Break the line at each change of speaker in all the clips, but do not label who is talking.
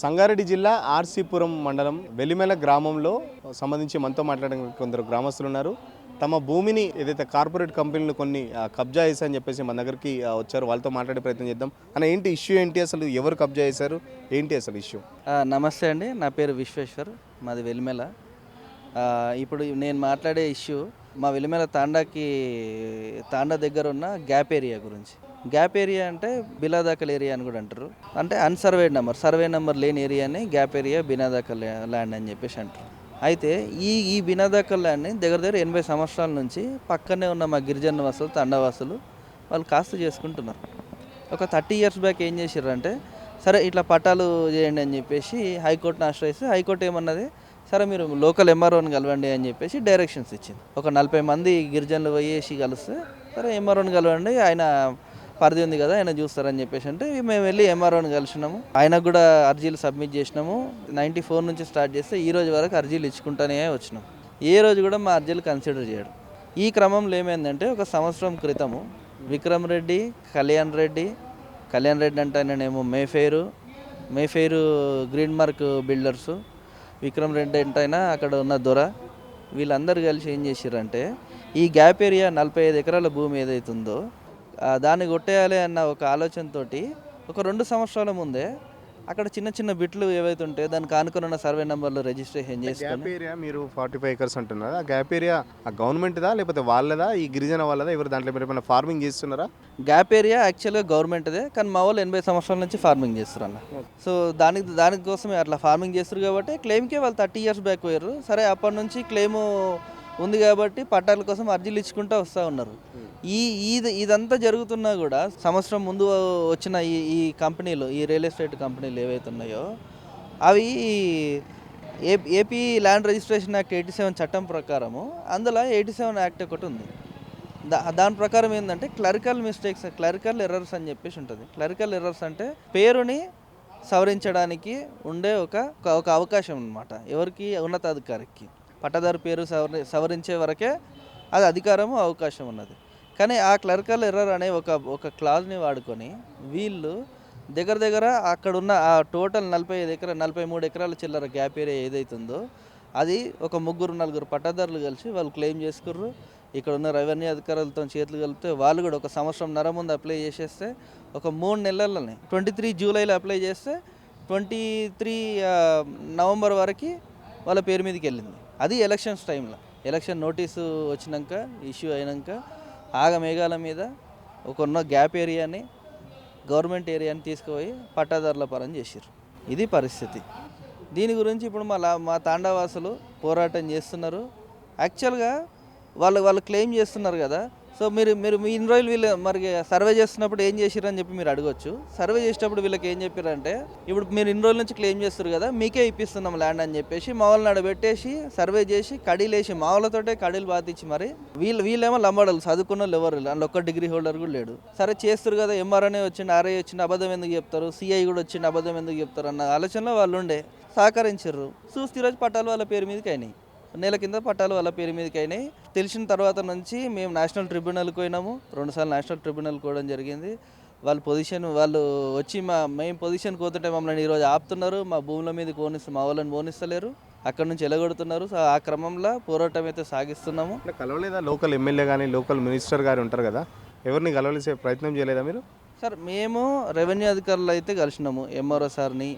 సంగారెడ్డి జిల్లా ఆర్సీపురం మండలం వెలిమెల గ్రామంలో సంబంధించి మనతో మాట్లాడిన కొందరు గ్రామస్తులు ఉన్నారు. తమ భూమిని ఏదైతే కార్పొరేట్ కంపెనీలు కొన్ని కబ్జా చేశాయని చెప్పేసి మన దగ్గరికి వచ్చారు. వాళ్ళతో మాట్లాడే ప్రయత్నం చేద్దాం. అన్న ఏంటి ఇష్యూ ఏంటి? అసలు ఎవరు కబ్జా చేశారు? ఏంటి అసలు ఇష్యూ?
నమస్తే అండి. నా పేరు విశ్వేశ్వర్. మాది వెలిమెల. ఇప్పుడు నేను మాట్లాడే ఇష్యూ మా వెలిమెల తాండాకి తాండా దగ్గర ఉన్న గ్యాప్ ఏరియా గురించి. గ్యాప్ ఏరియా అంటే బిలాదాకల్ ఏరియా అని కూడా అంటారు. అంటే అన్సర్వేడ్ నెంబర్ సర్వే నెంబర్ లేని ఏరియాని గ్యాప్ ఏరియా బినాదాకల్ ల్యాండ్ అని చెప్పేసి అంటారు. అయితే ఈ ఈ బినాదాకల్ ల్యాండ్ని దగ్గర దగ్గర ఎనభై సంవత్సరాల నుంచి పక్కనే ఉన్న మా గిరిజన వాసులు తండవాసులు వాళ్ళు కాస్త చేసుకుంటున్నారు. ఒక థర్టీ ఇయర్స్ బ్యాక్ ఏం చేసారంటే సరే ఇట్లా పట్టాలు చేయండి అని చెప్పేసి హైకోర్టును ఆశ్రయిస్తే హైకోర్టు ఏమన్నది సరే మీరు లోకల్ ఎంఆర్ఓని కలవండి అని చెప్పేసి డైరెక్షన్స్ ఇచ్చింది. ఒక నలభై మంది గిరిజనులు పోయేసి కలిస్తే సరే ఎంఆర్ఓని కలవండి ఆయన పరిధి ఉంది కదా ఆయన చూస్తారని చెప్పేసి అంటే మేము వెళ్ళి ఎంఆర్ఓని కలిసినాము. ఆయనకు కూడా అర్జీలు సబ్మిట్ చేసినాము. నైంటీ ఫోర్ నుంచి స్టార్ట్ చేస్తే ఈ రోజు వరకు అర్జీలు ఇచ్చుకుంటానే వచ్చినాం. ఏ రోజు కూడా మా అర్జీలు కన్సిడర్ చేయడం. ఈ క్రమంలో ఏమైందంటే ఒక సంవత్సరం క్రితము విక్రమ్ రెడ్డి కళ్యాణ్ రెడ్డి కళ్యాణ్ రెడ్డి అంటే ఆయననేమో Mayfair Mayfair green mark builders Vikram Reddy అంటే ఆయన అక్కడ ఉన్న దొర వీళ్ళందరూ కలిసి ఏం చేశారంటే ఈ గ్యాప్ ఏరియా నలభై ఐదు ఎకరాల భూమి ఏదైతుందో దాన్ని కొట్టేయాలి అన్న ఒక ఆలోచనతోటి ఒక రెండు సంవత్సరాల ముందే అక్కడ చిన్న చిన్న బిట్లు ఏవైతే ఉంటాయో దానికి ఆనుకుని ఉన్న సర్వే నెంబర్లో రిజిస్ట్రేషన్
గ్యాప్
చేసుకొని
ఏరియా మీరు ఫార్టీ ఫైవ్ ఎకర్స్ అంటున్నారు. ఆ గ్యాప్ ఏరియా ఆ గవర్నమెంట్దా లేకపోతే వాళ్ళదా? ఈ గిరిజన వాళ్ళదా? ఎవరు దాంట్లో మీరు ఏమైనా ఫార్మింగ్ చేస్తున్నారా?
గ్యాప్ ఏరియా యాక్చువల్గా గవర్నమెంట్దే కానీ మా వాళ్ళు ఎనభై సంవత్సరాల నుంచి ఫార్మింగ్ చేస్తారు అన్న సో దానికి దానికోసమే అట్లా ఫార్మింగ్ చేస్తారు కాబట్టి క్లెయిమ్కే వాళ్ళు థర్టీ ఇయర్స్ బ్యాక్ పోయారు. సరే అప్పటి నుంచి క్లెయిమ్ ఉంది కాబట్టి పట్టాల కోసం అర్జీలు ఇచ్చుకుంటూ వస్తూ ఉన్నారు. ఈ ఇది ఇదంతా జరుగుతున్నా కూడా సంవత్సరం ముందు వచ్చిన ఈ ఈ కంపెనీలు ఈ రియల్ ఎస్టేట్ కంపెనీలు ఏవైతే ఉన్నాయో అవి ఏ AP land registration act eighty seven చట్టం ప్రకారము అందులో ఎయిటీ సెవెన్ యాక్ట్ ఒకటి ఉంది. దా దాని ప్రకారం ఏంటంటే క్లరికల్ మిస్టేక్స్ క్లరికల్ ఎర్రర్స్ అని చెప్పేసి ఉంటుంది. క్లరికల్ ఎర్రర్స్ అంటే పేరుని సవరించడానికి ఉండే ఒక ఒక- ఒక అవకాశం అన్నమాట. ఎవరికి? ఉన్నతాధికారికి. పట్టదారు పేరు సవరి సవరించే వరకే అది అధికారము అవకాశం ఉన్నది. కానీ ఆ క్లరికల్ ఎర్రర్ అనే ఒక ఒక క్లాజ్ని వాడుకొని వీళ్ళు దగ్గర దగ్గర అక్కడున్న ఆ టోటల్ నలభై ఐదు ఎకరా నలభై మూడు ఎకరాల చిల్లర గ్యాప్ ఏరియా ఏదైతుందో అది ఒక ముగ్గురు నలుగురు పట్టదారులు కలిసి వాళ్ళు క్లెయిమ్ చేసుకుర్రు. ఇక్కడ ఉన్న రెవెన్యూ అధికారులతో చేతులు కలిపితే వాళ్ళు కూడా ఒక సంవత్సరం నర ముందు అప్లై చేసేస్తే ఒక మూడు నెలలని ట్వంటీ త్రీ జూలైలో అప్లై చేస్తే ట్వంటీ త్రీ నవంబర్ వరకు వాళ్ళ పేరు మీదకి వెళ్ళింది. అది ఎలక్షన్స్ టైంలో ఎలక్షన్ నోటీసు వచ్చినాక ఇష్యూ అయినాక ఆగ మేఘాల మీద ఒక ఉన్న గ్యాప్ ఏరియాని గవర్నమెంట్ ఏరియాని తీసుకుపోయి పట్టాదారుల పరం చేసారు ఇది పరిస్థితి. దీని గురించి ఇప్పుడు మా లా మా తాండావాసులు పోరాటం చేస్తున్నారు. యాక్చువల్గా వాళ్ళు వాళ్ళు క్లెయిమ్ చేస్తున్నారు కదా సో మీరు మీరు మీ ఇన్ని రోజులు వీళ్ళు మరి సర్వే చేస్తున్నప్పుడు ఏం చేసిరని చెప్పి మీరు అడగొచ్చు. సర్వే చేసేటప్పుడు వీళ్ళకి ఏం చెప్పారంటే ఇప్పుడు మీరు ఇన్ని రోజుల నుంచి క్లెయిమ్ చేస్తారు కదా మీకే ఇప్పిస్తున్నాం ల్యాండ్ అని చెప్పేసి మా వాళ్ళని సర్వే చేసి కడీలేసి మావలతోటే కడీలు బాధించి మరి వీళ్ళు వీళ్ళేమో లంబాడలు చదువుకున్న వాళ్ళు ఎవరు అండ్ అందులో ఒక్క డిగ్రీ హోల్డర్ కూడా లేడు. సరే చేస్తారు కదా ఎంఆర్ఎన్ఏ వచ్చిండు ఆర్ఐ వచ్చిండు అబద్ధం ఎందుకు చెప్తారు సిఐ కూడా వచ్చిండు అబద్ధం ఎందుకు చెప్తారు అన్న ఆలోచనలో వాళ్ళు ఉండే సహకరించరు చూస్తే ఈరోజు పట్టాలు వాళ్ళ పేరు మీదకి అయినాయి. నెల కింద పట్టాలు వాళ్ళ పేరు మీదకి అయినాయి తెలిసిన తర్వాత నుంచి మేము నేషనల్ ట్రిబ్యునల్కి పోయినాము. రెండుసార్లు నేషనల్ ట్రిబ్యునల్ పోవడం జరిగింది. వాళ్ళ పొజిషన్ వాళ్ళు వచ్చి మా మేము పొజిషన్ పోతుంటే మమ్మల్ని ఈరోజు ఆపుతున్నారు. మా భూముల మీద పోనిస్తు మా వాళ్ళని పోనిస్తలేరు. అక్కడ నుంచి ఎలగొడుతున్నారు. సో ఆ క్రమంలో పోరాటం అయితే సాగిస్తున్నాము.
కలవలేదా? లోకల్ ఎమ్మెల్యే కానీ లోకల్ మినిస్టర్ గారు ఉంటారు కదా ఎవరిని కలవలేసే ప్రయత్నం చేయలేదా మీరు?
సార్ మేము రెవెన్యూ అధికారులు అయితే కలిసినాము. ఎంఆర్ఓ సార్ని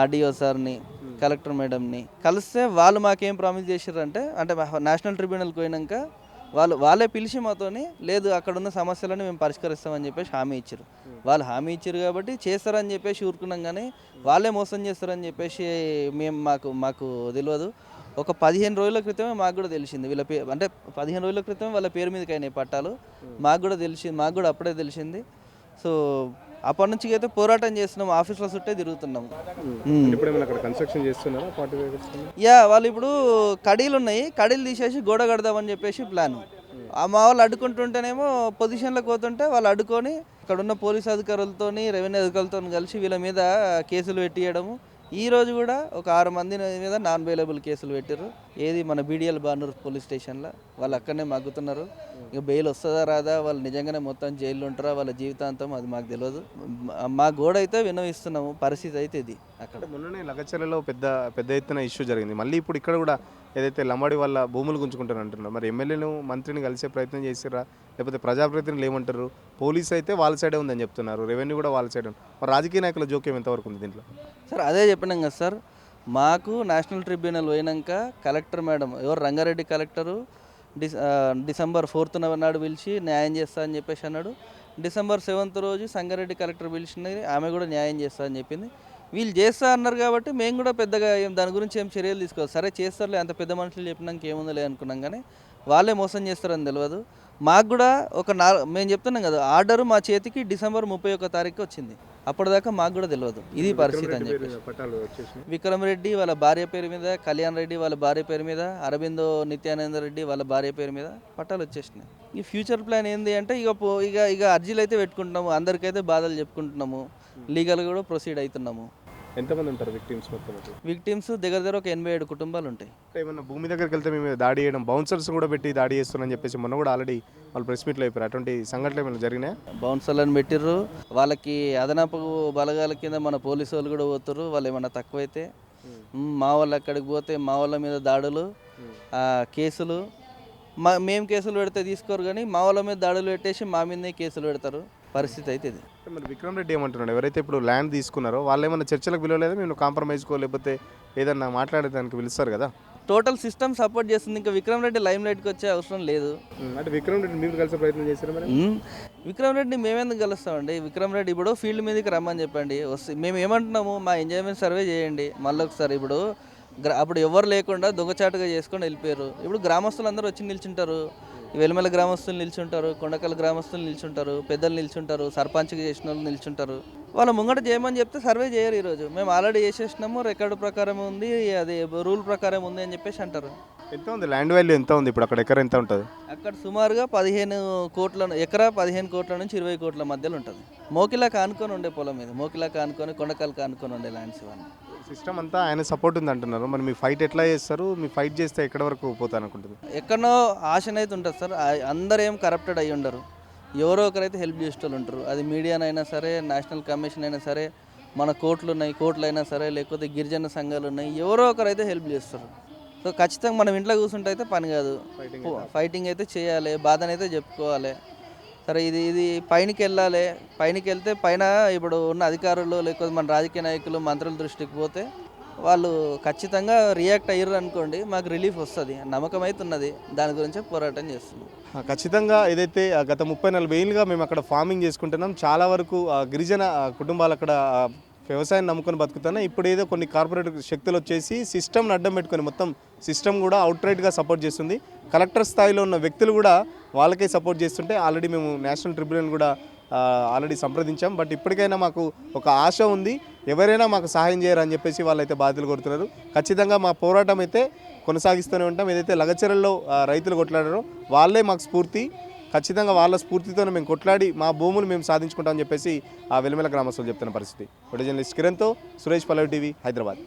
ఆర్డీఓ సార్ని కలెక్టర్ మేడంని కలిస్తే వాళ్ళు మాకేం ప్రామిస్ చేశారంటే అంటే నేషనల్ ట్రిబ్యునల్కి పోయినాక వాళ్ళు వాళ్ళే పిలిచి మాతోని లేదు అక్కడ ఉన్న సమస్యలను మేము పరిష్కరిస్తామని చెప్పేసి హామీ ఇచ్చారు వాళ్ళు హామీ ఇచ్చారు కాబట్టి చేస్తారని చెప్పేసి ఊరుకున్నాం కానీ వాళ్ళే మోసం చేస్తారని చెప్పేసి మేము మాకు మాకు తెలియదు. ఒక పదిహేను రోజుల క్రితమే మాకు కూడా తెలిసింది. వీళ్ళ పేరు అంటే పదిహేను రోజుల క్రితమే వాళ్ళ పేరు మీదకి అయినాయి పట్టాలు. మాకు కూడా తెలిసింది మాకు కూడా అప్పుడే తెలిసింది. సో అప్పటి నుంచి అయితే పోరాటం చేస్తున్నాం ఆఫీస్లో చుట్టే తిరుగుతున్నాం.
ఇప్పుడు ఏమైనా అక్కడ కన్స్ట్రక్షన్ చేస్తున్నారా?
యా వాళ్ళు ఇప్పుడు కడీలు ఉన్నాయి కడీలు తీసేసి గోడ కడదామని చెప్పేసి ప్లాన్ ఆ మా వాళ్ళు అడ్డుకుంటుంటేనేమో పొజిషన్లకు పోతుంటే వాళ్ళు అడ్డుకొని ఇక్కడ ఉన్న పోలీస్ అధికారులతోని రెవెన్యూ అధికారులతో కలిసి వీళ్ళ మీద కేసులు పెట్టియడము. ఈ రోజు కూడా ఒక ఆరు మంది మీద నాన్ అవైలబుల్ కేసులు పెట్టారు ఏది మన బీడిఎల్ బానూర్ పోలీస్ స్టేషన్లో వాళ్ళు అక్కడనే మగ్గుతున్నారు. ఇక బెయిల్ వస్తుందా రాదా? వాళ్ళు నిజంగానే మొత్తం జైల్లో ఉంటారా? వాళ్ళ జీవితాంతం అది మాకు తెలియదు మా- గోడ అయితే విన్నవిస్తున్నాము పరిస్థితి అయితే ఇది. అక్కడ
మొన్ననే లగచర్లలో పెద్ద పెద్ద ఎత్తున ఇష్యూ జరిగింది. మళ్ళీ ఇప్పుడు ఇక్కడ కూడా ఏదైతే లంబాడి వాళ్ళ భూములు గుంజుకుంటారు అంటున్నారు. మరి ఎమ్మెల్యేను మంత్రిని కలిసే ప్రయత్నం చేసిరా లేకపోతే ప్రజాప్రతినిధులు ఏమంటారు? పోలీస్ అయితే వాళ్ళ సైడే ఉందని చెప్తున్నారు. రెవెన్యూ కూడా వాళ్ళ సైడ్ రాజకీయ నాయకుల జోక్యం ఎంతవరకు ఉంది దీంట్లో?
సార్ అదే చెప్పినాం కదా సార్. మాకు నేషనల్ ట్రిబ్యునల్ పోయినాక కలెక్టర్ మేడం ఎవరు Rangareddy collector dis December fourth నాడు పిలిచి న్యాయం చేస్తా అని చెప్పేసి అన్నాడు. డిసెంబర్ సెవెంత్ రోజు సంగారెడ్డి కలెక్టర్ పిలిచినది ఆమె కూడా న్యాయం చేస్తా అని చెప్పింది. వీళ్ళు చేస్తా అన్నారు కాబట్టి మేము కూడా పెద్దగా ఏం దాని గురించి ఏం చర్యలు తీసుకోవాలి. సరే చేస్తారులే అంత పెద్ద మనుషులు చెప్పినాక ఏముందలే అనుకున్నాం కానీ వాళ్ళే మోసం చేస్తారని తెలియదు. మాకు కూడా ఒక నా మేము చెప్తున్నాం కదా ఆర్డర్ మా చేతికి డిసెంబర్ ముప్పై ఒక్క తారీఖు వచ్చింది. అప్పటిదాకా మాకు కూడా తెలియదు ఇది పరిస్థితి అని చెప్పేసి.
పట్టాలు వచ్చేసి
విక్రమ్ రెడ్డి వాళ్ళ భార్య పేరు మీద కళ్యాణ్ రెడ్డి వాళ్ళ భార్య పేరు మీద అరవిందో నిత్యానంద రెడ్డి వాళ్ళ భార్య పేరు మీద పట్టాలు వచ్చేసినాయి. ఈ ఫ్యూచర్ ప్లాన్ ఏంది అంటే ఇక ఇక ఇక అర్జీలు అయితే పెట్టుకుంటున్నాము అందరికైతే బాధలు చెప్పుకుంటున్నాము లీగల్ కూడా ప్రొసీడ్ అవుతున్నాము.
ఎంతమంది ఉంటారు విక్టిమ్స్ మొత్తం అట్లా?
విక్టిమ్స్ దగ్గర దగ్గర ఒక ఎనభై ఏడు కుటుంబాలు ఉంటాయి.
అంటే ఏమన్నా భూమి దగ్గరికి వెళ్తే మేము దాడి చేయడం బౌన్సర్స్ కూడా పెట్టి దాడి చేస్తున్నారని చెప్పేసి మొన్న కూడా ఆల్రెడీ వాళ్ళు ప్రెస్ మీట్లో అయిపోయారు అటువంటి సంఘటనలు ఏమైనా జరిగినాయా?
బౌన్సర్లను పెట్టిర్రు. వాళ్ళకి అదనపు బలగాల కింద మన పోలీసు వాళ్ళు కూడా పోతుర్రు. వాళ్ళు ఏమన్నా తక్కువైతే మ్, మా వాళ్ళు అక్కడికి పోతే మా వాళ్ళ మీద దాడులు ఆ, కేసులు. మా మేము కేసులు పెడితే తీసుకోరు కానీ మా వాళ్ళ మీద దాడులు పెట్టేసి మా మీదనే కేసులు పెడతారు. పరిస్థితి అయితే ఇది.
మరి విక్రమ్ రెడ్డి ఏమంటున్నాడు? ఎవరైతే ఇప్పుడు ల్యాండ్ తీసుకున్నారో వాళ్ళు ఏమైనా చర్చలకు పిలవలేదా? మేము కాంప్రమైజ్కో లేకపోతే ఏదన్నా మాట్లాడేదానికి పిలుస్తారు కదా?
టోటల్ సిస్టమ్ సపోర్ట్ చేస్తుంది. ఇంకా విక్రమ్ రెడ్డి లైమ్ లైట్కి వచ్చే అవసరం లేదు.
అంటే విక్రమ్ రెడ్డి మీరు కలిసే ప్రయత్నం చేశారు మరి.
విక్రమ్ రెడ్డి మేమెందుకు కలుస్తామండి? విక్రమ్ రెడ్డి ఇప్పుడు ఫీల్డ్ మీదకి రమ్మని చెప్పండి. వస్తే మేము ఏమంటున్నాము? మా ఎంజాయ్మెంట్ సర్వే చేయండి. మళ్ళీ ఒకసారి ఇప్పుడు అప్పుడు ఎవరు లేకుండా దొంగచాటుగా చేసుకొని వెళ్ళిపోయారు. ఇప్పుడు గ్రామస్తులు అందరూ వచ్చి నిల్చుంటారు. వెలుమల గ్రామస్తులు నిల్చుంటారు కొండకల్ గ్రామస్తులు నిల్చుంటారు పెద్దలు నిల్చుంటారు సర్పంచ్కి చేసిన వాళ్ళు నిల్చుంటారు. వాళ్ళ ముంగట చేయమని చెప్తే సర్వే చేయరు ఈరోజు. మేము ఆల్రెడీ చేసేసినాము రికార్డు ప్రకారం ఉంది అది రూల్ ప్రకారం ఉంది అని చెప్పేసి అంటారు.
ఎంత ఉంది? ల్యాండ్ వాల్యూ ఎంత ఉంది? ఇప్పుడు అక్కడ ఎకర ఎంత ఉంటుంది?
అక్కడ సుమారుగా పదిహేను కోట్ల ఎకరా పదిహేను కోట్ల నుంచి ఇరవై కోట్ల మధ్యలో ఉంటుంది. మోకిలాకి ఆనుకొని ఉండే పొలం మీద మోకిలాకి ఆనుకొని కొండకల్కి ఆనుకొని ఉండే ల్యాండ్స్ ఇవన్నీ.
సిస్టమ్ అంతా ఆయన సపోర్ట్ ఉంది అంటున్నారు మరి మీ ఫైట్ ఎట్లా చేస్తారు? మీ ఫైట్ చేస్తే ఎక్కడ వరకు పోతాను అనుకుంటుంది
ఎక్కడనో ఆశనైతే ఉంటుంది సార్. అందరూ ఏం కరప్టెడ్ అయ్యి ఉండరు. ఎవరో ఒకరైతే హెల్ప్ చేసేటోళ్ళు ఉంటారు. అది మీడియానైనా సరే నేషనల్ కమిషన్ అయినా సరే మన కోర్టులు ఉన్నాయి కోర్టులు అయినా సరే లేకపోతే గిరిజన సంఘాలు ఉన్నాయి ఎవరో ఒకరైతే హెల్ప్ చేస్తారు. సో ఖచ్చితంగా మనం ఇంట్లో కూర్చుంటే అయితే పని కాదు. ఫైటింగ్ అయితే చేయాలి బాధనైతే చెప్పుకోవాలి. సరే ఇది ఇది పైనకి వెళ్ళాలి పైనకి వెళ్తే పైన ఇప్పుడు ఉన్న అధికారులు లేకపోతే మన రాజకీయ నాయకులు మంత్రుల దృష్టికి పోతే వాళ్ళు ఖచ్చితంగా రియాక్ట్ అయ్యారు అనుకోండి మాకు రిలీఫ్ వస్తుంది. నమ్మకం అయితే ఉన్నది దాని గురించే పోరాటం చేస్తున్నాం.
ఖచ్చితంగా ఏదైతే గత ముప్పై నలభై ఏళ్ళుగా మేము అక్కడ ఫార్మింగ్ చేసుకుంటున్నాం చాలా వరకు ఆ, గిరిజన కుటుంబాలు అక్కడ వ్యవసాయం నమ్ముకొని బతుకుతున్నాయి ఇప్పుడు ఏదో కొన్ని కార్పొరేట్ శక్తులు వచ్చేసి సిస్టమ్ని అడ్డం పెట్టుకొని మొత్తం సిస్టమ్ కూడా అవుట్రైట్గా సపోర్ట్ చేస్తుంది. కలెక్టర్ స్థాయిలో ఉన్న వ్యక్తులు కూడా వాళ్ళకే సపోర్ట్ చేస్తుంటే ఆల్రెడీ మేము నేషనల్ ట్రిబ్యునల్ కూడా ఆల్రెడీ సంప్రదించాం. బట్ ఇప్పటికైనా మాకు ఒక ఆశ ఉంది. ఎవరైనా మాకు సహాయం చేయరని చెప్పేసి వాళ్ళైతే బాధ్యతలు కొడుతున్నారు ఖచ్చితంగా మా పోరాటం అయితే కొనసాగిస్తూనే ఉంటాం. ఏదైతే లగచెరల్లో రైతులు కొట్లాడారో వాళ్ళే మాకు స్ఫూర్తి. ఖచ్చితంగా వాళ్ళ స్ఫూర్తితోనే మేము కొట్లాడి మా భూములు మేము సాధించుకుంటామని చెప్పేసి ఆ వెలిమెల గ్రామస్తులు చెప్తున్న పరిస్థితి. ఫోటో కిరణ్తో సురేష్ పల్లవి టీవీ హైదరాబాద్.